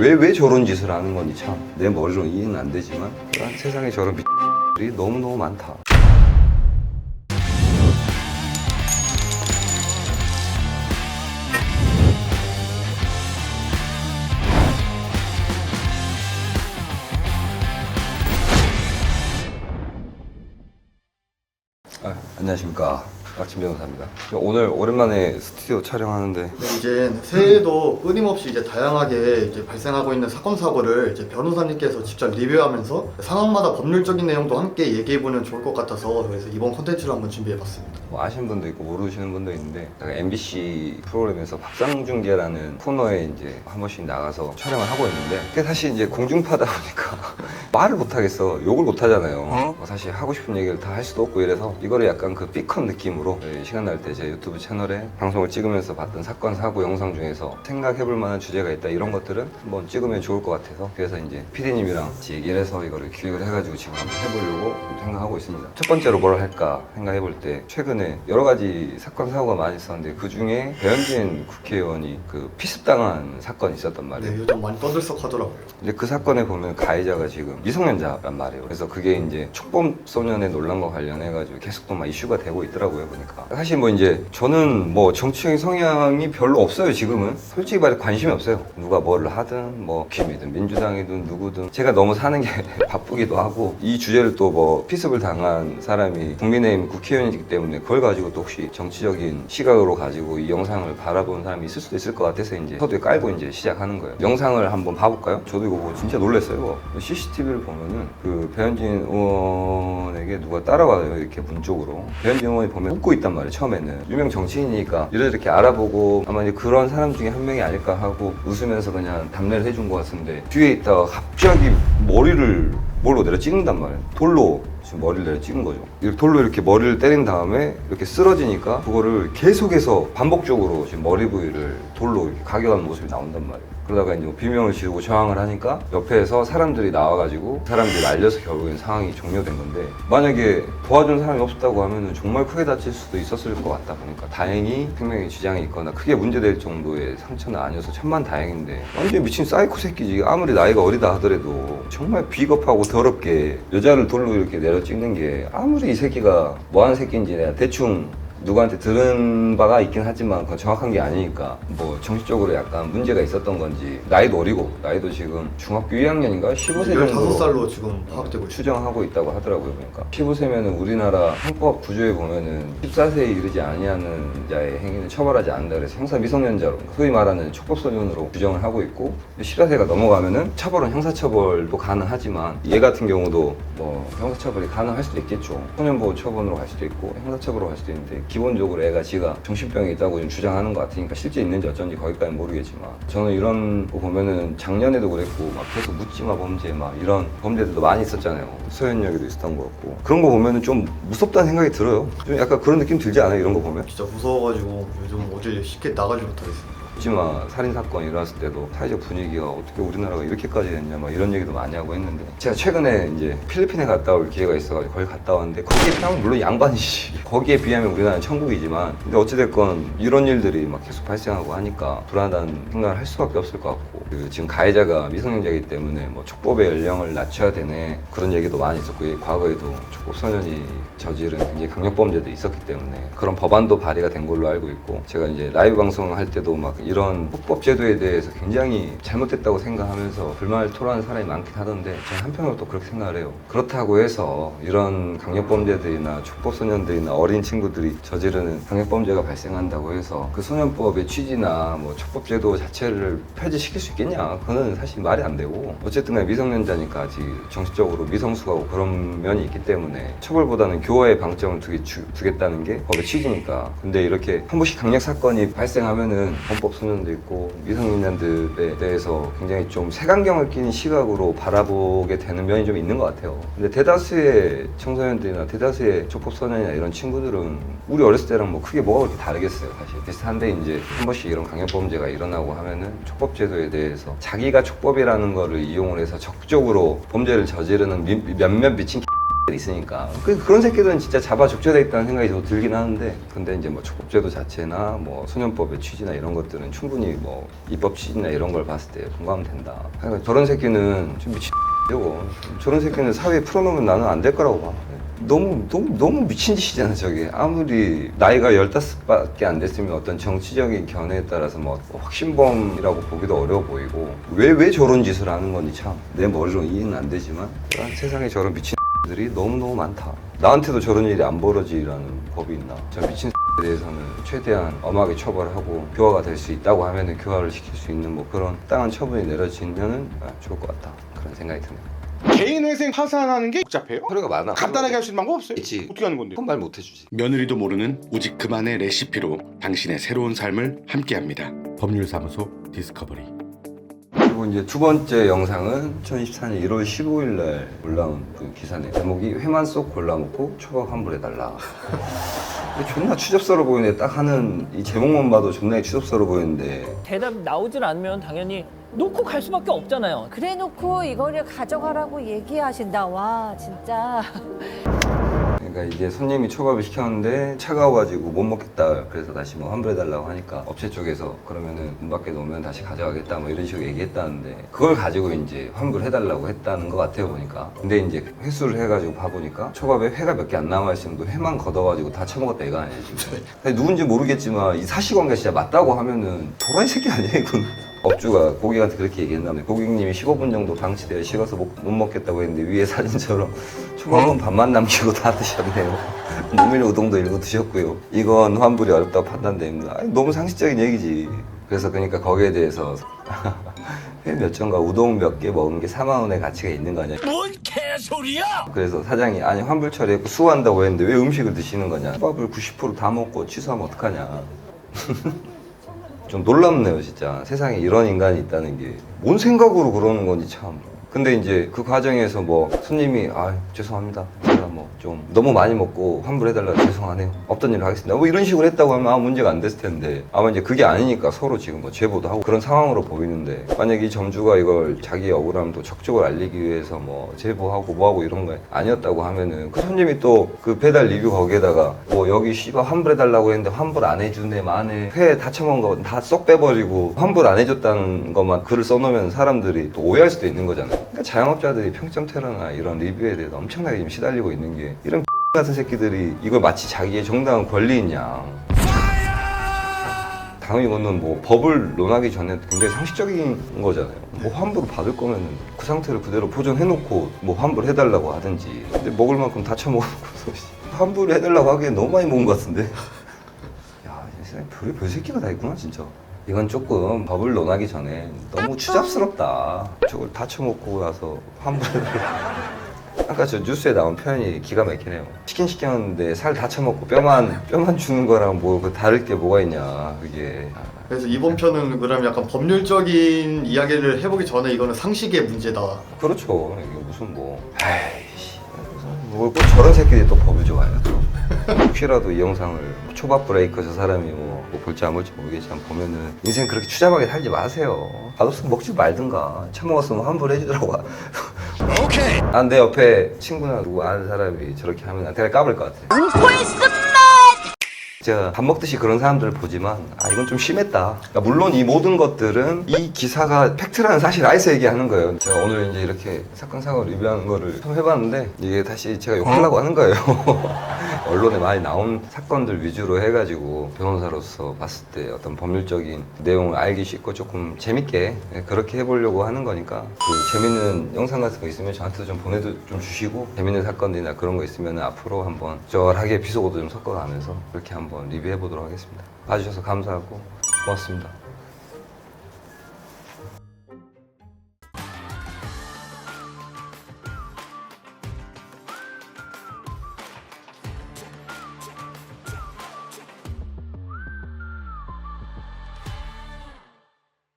왜 왜 저런 짓을 하는 건지 참 내 머리로 이해는 안 되지만 아, 세상에 저런 미들이 너무너무 많다. 아, 안녕하십니까. 아침 변호사입니다. 오늘 오랜만에 스튜디오 촬영하는데 네, 이제 새해에도 끊임없이 이제 다양하게 이제 발생하고 있는 사건 사고를 이제 변호사님께서 직접 리뷰하면서 상황마다 법률적인 내용도 함께 얘기해보면 좋을 것 같아서 그래서 이번 콘텐츠를 한번 준비해봤습니다. 뭐 아시는 분도 있고 모르시는 분도 있는데 제가 MBC 프로그램에서 밥상중계라는 코너에 이제 한 번씩 나가서 촬영을 하고 있는데 그게 사실 이제 공중파다 보니까 말을 못 하겠어 욕을 못 하잖아요 뭐 사실 하고 싶은 얘기를 다 할 수도 없고 이래서 이거를 약간 그 B컷 느낌으로 네, 시간 날 때 제 유튜브 채널에 방송을 찍으면서 봤던 사건 사고 영상 중에서 생각해볼 만한 주제가 있다 이런 것들은 한번 찍으면 좋을 것 같아서 그래서 이제 PD님이랑 같이 얘기를 해서 이거를 기획을 해가지고 지금 한번 해보려고 생각하고 있습니다 첫 번째로 뭘 할까 생각해볼 때 최근에 여러 가지 사건 사고가 많이 있었는데 그 중에 배현진 국회의원이 그 피습당한 사건이 있었단 말이에요 네, 요즘 많이 떠들썩하더라고요. 근데 그 사건에 보면 가해자가 지금 미성년자란 말이에요. 그래서 그게 이제 촉범 소년의 논란과 관련해가지고 계속 또 막 이슈가 되고 있더라고요, 보니까. 사실 뭐 이제 저는 뭐 정치적인 성향이 별로 없어요, 지금은. 솔직히 말해 관심이 없어요. 누가 뭐를 하든 뭐 김이든 민주당이든 누구든 제가 너무 사는 게 바쁘기도 하고 이 주제를 또 뭐 피습을 당한 사람이 국민의힘 국회의원이기 때문에 그걸 가지고 또 혹시 정치적인 시각으로 가지고 이 영상을 바라보는 사람이 있을 수도 있을 것 같아서 이제 서두에 깔고 이제 시작하는 거예요. 영상을 한번 봐볼까요? 저도 이거 보고 진짜 놀랐어요. CCTV를 보면은 그 배현진 의원에게 누가 따라와요 이렇게 문 쪽으로. 배현진 의원이 보면 웃고 있단 말이에요. 처음에는 유명 정치인이니까 이렇게 이렇게 알아보고 아마 이제 그런 사람 중에 한 명이 아닐까 하고 웃으면서 그냥 답례를 해준 것 같은데 뒤에 있다가 갑자기 머리를 뭘로 내려 찍는단 말이에요. 돌로 지금 머리를 내려 찍은 거죠. 이렇게 돌로 이렇게 머리를 때린 다음에 이렇게 쓰러지니까 그거를 계속해서 반복적으로 지금 머리 부위를 돌로 이렇게 가격하는 모습이 나온단 말이에요. 그러다가 이제 뭐 비명을 지르고 저항을 하니까 옆에서 사람들이 나와가지고 사람들이 날려서 결국엔 상황이 종료된 건데 만약에 도와준 사람이 없었다고 하면은 정말 크게 다칠 수도 있었을 것 같다 보니까 다행히 생명에 지장이 있거나 크게 문제될 정도의 상처는 아니어서 천만 다행인데 완전 미친 사이코 새끼지. 아무리 나이가 어리다 하더라도 정말 비겁하고 더럽게 여자를 돌로 이렇게 내려 찍는 게 아무리 이 새끼가 뭐하는 새끼인지 내가 대충 누구한테 들은 바가 있긴 하지만 그건 정확한 게 아니니까 뭐 정신적으로 약간 문제가 있었던 건지 나이도 어리고 나이도 지금 중학교 2학년인가 15세 정도 15살로 지금 파악되고. 추정하고 있다고 하더라고요 보니까 15세면은 우리나라 형법 구조에 보면은 14세에 이르지 아니하는 자의 행위는 처벌하지 않는다 그래서 형사 미성년자로 소위 말하는 촉법소년으로 규정을 하고 있고 14세가 넘어가면은 처벌은 형사처벌도 가능하지만 얘 같은 경우도 뭐 형사처벌이 가능할 수도 있겠죠 소년보호 처분으로 갈 수도 있고 형사처벌로 갈 수도 있는데 기본적으로 애가 지가 정신병이 있다고 좀 주장하는 것 같으니까 실제 있는지 어쩐지 거기까지는 모르겠지만 저는 이런 거 보면은 작년에도 그랬고 막 계속 묻지마 범죄 막 이런 범죄들도 많이 있었잖아요. 소연역에도 있었던 것 같고. 그런 거 보면은 좀 무섭다는 생각이 들어요. 좀 약간 그런 느낌 들지 않아요? 이런 거 보면? 진짜 무서워가지고 요즘 어딜 쉽게 나가지 못하겠습니다. 묻지마 살인 사건 일어났을 때도 사회적 분위기가 어떻게 우리나라가 이렇게까지 됐냐 막 이런 얘기도 많이 하고 했는데 제가 최근에 이제 필리핀에 갔다 올 기회가 있어가지고 거기 갔다 왔는데 거기에 비하면 물론 양반이지. 거기에 비하면 우리나라는 천국이지만 근데 어찌됐건 이런 일들이 막 계속 발생하고 하니까 불안한 생각을 할 수밖에 없을 것 같고 그 지금 가해자가 미성년자이기 때문에 뭐 촉법의 연령을 낮춰야 되네 그런 얘기도 많이 있었고 이 과거에도 촉법 소년이 저지른 굉장히 강력범죄도 있었기 때문에 그런 법안도 발의가 된 걸로 알고 있고 제가 이제 라이브 방송할 때도 막 이런 헌법 제도에 대해서 굉장히 잘못됐다고 생각하면서 불만을 토로하는 사람이 많긴 하던데 저는 한편으로 또 그렇게 생각을 해요. 그렇다고 해서 이런 강력범죄들이나 촉법 소년들이나 어린 친구들이 저지르는 강력범죄가 발생한다고 해서 그 소년법의 취지나 뭐 촉법 제도 자체를 폐지시킬 수 있겠냐? 그거는 사실 말이 안 되고 어쨌든 간에 미성년자니까 아직 정신적으로 미성숙하고 그런 면이 있기 때문에 처벌보다는 교화의 방점을 두게, 주, 두겠다는 게 법의 취지니까 근데 이렇게 한 번씩 강력 사건이 발생하면은 헌법 소년도 있고 미성년자들에 대해서 굉장히 좀 색안경을 끼는 시각으로 바라보게 되는 면이 좀 있는 것 같아요. 근데 대다수의 청소년들이나 대다수의 촉법 소년이나 이런 친구들은 우리 어렸을 때랑 뭐 크게 뭐가 그렇게 다르겠어요, 사실. 비슷한데 이제 한 번씩 이런 강력범죄가 일어나고 하면은 촉법 제도에 대해 서 자기가 촉법이라는 거를 이용을 해서 적극적으로 범죄를 저지르는 미- 몇몇 미친 있으니까. 그- 그런 새끼들은 진짜 잡아 적재돼 있다는 생각이 더 들긴 하는데 근데 이제 뭐 촉법제도 자체나 뭐 소년법의 취지나 이런 것들은 충분히 뭐 입법 취지나 이런 걸 봤을 때 공감은 된다. 그러니까 저런 새끼는 좀 미친 이거 저런 새끼는 사회에 풀어놓으면 나는 안 될 거라고 봐 너무 너무 너무 미친 짓이잖아 저게. 아무리 나이가 15밖에 안 됐으면 어떤 정치적인 견해에 따라서 뭐 확신범이라고 보기도 어려워 보이고 왜 왜 저런 짓을 하는 건지 참 내 머리로 이해는 안 되지만 아, 세상에 저런 미친 들이 너무너무 많다. 나한테도 저런 일이 안 벌어지라는 법이 있나? 저 미친 에 대해서는 최대한 엄하게 처벌하고 교화가 될 수 있다고 하면은 교화를 시킬 수 있는 뭐 그런 땅한 처분이 내려지면은 아, 좋을 것 같다. 그런 생각이 듭니다 개인 회생 파산하는 게 복잡해요? 서류가 많아 간단하게 할 수 있는 방법 없어요? 있지. 어떻게 하는 건데? 말못 해주지 며느리도 모르는 오직 그만의 레시피로 당신의 새로운 삶을 함께합니다. 법률사무소 디스커버리. 그리고 이제 두 번째 영상은 2014년 1월 15일 날 올라온 그 기사네. 제목이 회만 쏙 골라먹고 초밥 환불해달라. 존나 추접스러워 보이는데 딱 하는 이 제목만 봐도 존나 추접스러워 보이는데 대답 나오질 않으면 당연히 놓고 갈 수밖에 없잖아요. 그래놓고 이거를 가져가라고 얘기하신다. 와 진짜. 그러니까 이게 손님이 초밥을 시켰는데 차가워가지고 못 먹겠다. 그래서 다시 뭐 환불해달라고 하니까 업체 쪽에서 그러면은 문 밖에 놓으면 다시 가져가겠다 뭐 이런 식으로 얘기했다는데 그걸 가지고 이제 환불해달라고 했다는 것 같아요 보니까. 근데 이제 회수를 해가지고 봐보니까 초밥에 회가 몇 개 안 남아 있으면 그 회만 걷어가지고 다 처먹었다 이거 아니에요 지금. 근데 누군지 모르겠지만 이 사실관계가 진짜 맞다고 하면은 도라이 새끼 아니야 이건 업주가 고객한테 그렇게 얘기했나면 고객님이 15분 정도 방치되어 식어서 못, 못 먹겠다고 했는데 위에 사진처럼 초밥은 반만 남기고 다 드셨네요. 모밀 우동도 일부 드셨고요. 이건 환불이 어렵다고 판단됩니다. 아니, 너무 상식적인 얘기지. 그래서 그러니까 거기에 대해서 회 몇 점과 우동 몇 개 먹은 게 4만 원의 가치가 있는 거 아니야? 뭔 개소리야! 그래서 사장이 아니 환불 처리했고 수고한다고 했는데 왜 음식을 드시는 거냐? 초밥을 90%다 먹고 취소하면 어떡하냐? 좀 놀랍네요 진짜. 세상에 이런 인간이 있다는 게. 뭔 생각으로 그러는 건지 참. 근데 이제 그 과정에서 뭐 손님이 아 죄송합니다 뭐 좀 너무 많이 먹고 환불해달라 죄송하네요. 없던 일을 하겠습니다. 뭐 이런 식으로 했다고 하면 아무 문제가 안 됐을 텐데. 아마 이제 그게 아니니까 서로 지금 뭐 제보도 하고 그런 상황으로 보이는데. 만약 이 점주가 이걸 자기의 억울함도 적극적으로 알리기 위해서 뭐 제보하고 뭐하고 이런 거 아니었다고 하면은 그 손님이 또 그 배달 리뷰 거기에다가 뭐 여기 씨발 환불해달라고 했는데 환불 안 해주네 만에 회 다 처먹은 거 다 쏙 빼버리고 환불 안 해줬다는 것만 글을 써놓으면 사람들이 또 오해할 수도 있는 거잖아요. 그러니까 자영업자들이 평점 테러나 이런 리뷰에 대해서 엄청나게 지금 시달리고 있는 게 이런 같은 새끼들이 이걸 마치 자기의 정당한 권리인 양 당연히 이거는 뭐 법을 논하기 전에 굉장히 상식적인 거잖아요. 뭐 환불을 받을 거면은 그 상태를 그대로 보존해놓고 뭐 환불해달라고 하든지. 근데 먹을 만큼 다 처먹고서 환불을 해달라고 하기엔 너무 많이 먹은 것 같은데. 야, 이 세상에 별의 별 새끼가 다 있구나 진짜. 이건 조금 법을 논하기 전에 너무 추잡스럽다. 저걸 다 처먹고 나서 환불해달라고. 아까 저 뉴스에 나온 표현이 기가 막히네요. 치킨 시켰는데 살 다 처먹고 뼈만 뼈만 주는 거랑 뭐 그 다를 게 뭐가 있냐 그게. 그래서 이번 편은 그럼 약간 법률적인 이야기를 해보기 전에 이거는 상식의 문제다. 그렇죠. 이게 무슨 뭐. 아이씨. 뭐꼭 저런 새끼들이 또 법을 좋아해요. 또. 혹시라도 이 영상을 초밥 브레이커 저 사람이 뭐, 뭐 볼지 안 볼지 모르겠지만 보면은 인생 그렇게 추잡하게 살지 마세요. 맛없으면 먹지 말든가. 처먹었으면 환불해주더라고. 오케이. 아, 내 옆에 친구나 누구 아는 사람이 저렇게 하면 나 대가 까불 것 같아. 제가 밥 먹듯이 그런 사람들을 보지만 아 이건 좀 심했다. 그러니까 물론 이 모든 것들은 이 기사가 팩트라는 사실 알서 얘기하는 거예요. 제가 오늘 이제 이렇게 사건 사고 리뷰하는 거를 처음 해봤는데 이게 다시 제가 욕하려고 하는 거예요. 언론에 많이 나온 사건들 위주로 해가지고 변호사로서 봤을 때 어떤 법률적인 내용을 알기 쉽고 조금 재밌게 예, 그렇게 해보려고 하는 거니까 그 재밌는 영상 같은 거 있으면 저한테도 좀 보내도 좀 주시고 재밌는 사건들이나 그런 거 있으면 앞으로 한번 적절하게 에피소드 좀 섞어가면서 그렇게 한번 리뷰해 보도록 하겠습니다. 봐주셔서 감사하고 고맙습니다.